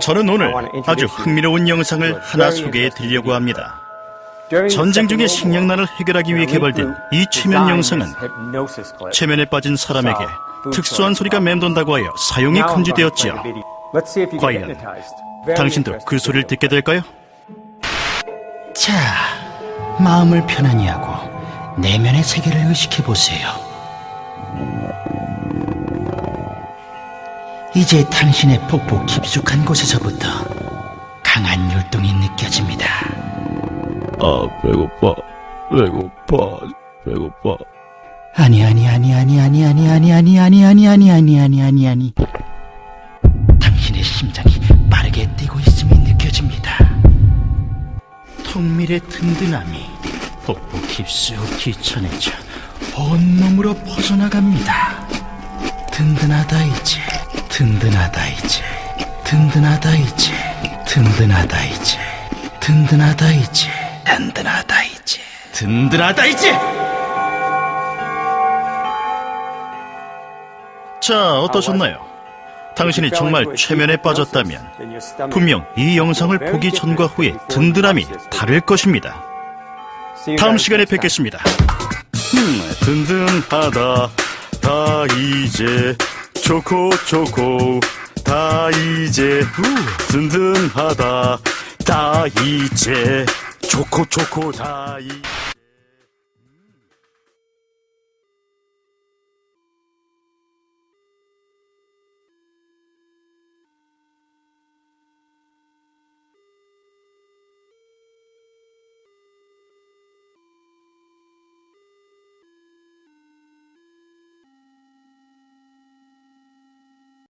저는 오늘 아주 흥미로운 영상을 하나 소개해 드리려고 합니다. 전쟁 중에 식량난을 해결하기 위해 개발된 이 최면 영상은 최면에 빠진 사람에게 특수한 소리가 맴돈다고 하여 사용이 금지되었지요. 과연 당신도 그 소리를 듣게 될까요? 자, 마음을 편안히 하고 내면의 세계를 의식해 보세요. 이제 당신의 폭포 깊숙한 곳에서부터 강한 율동이 느껴집니다. 아 배고파 배고파 배고파 아니 아니 아니 아니 아니 아니 아니 아니 아니 아니 아니 아니 아니 아니 아니 당신의 심장이 빠르게 뛰고 있음이 느껴집니다. 통밀의 든든함이 폭포 깊숙이 전해져 온몸으로 퍼져나갑니다. 든든하다 이제 든든하다 이제 든든하다 이제 든든하다 이제 든든하다 이제 든든하다 이제 든든하다 이제 자, 어떠셨나요? 당신이 정말 최면에 빠졌다면 분명 이 영상을 보기 전과 후에 든든함이 다를 것입니다. 다음 시간에 뵙겠습니다. 음, 든든하다. 다 이제 초코 초코. 다 이제 후, 든든하다. 다 이제 초코 초코 다 이.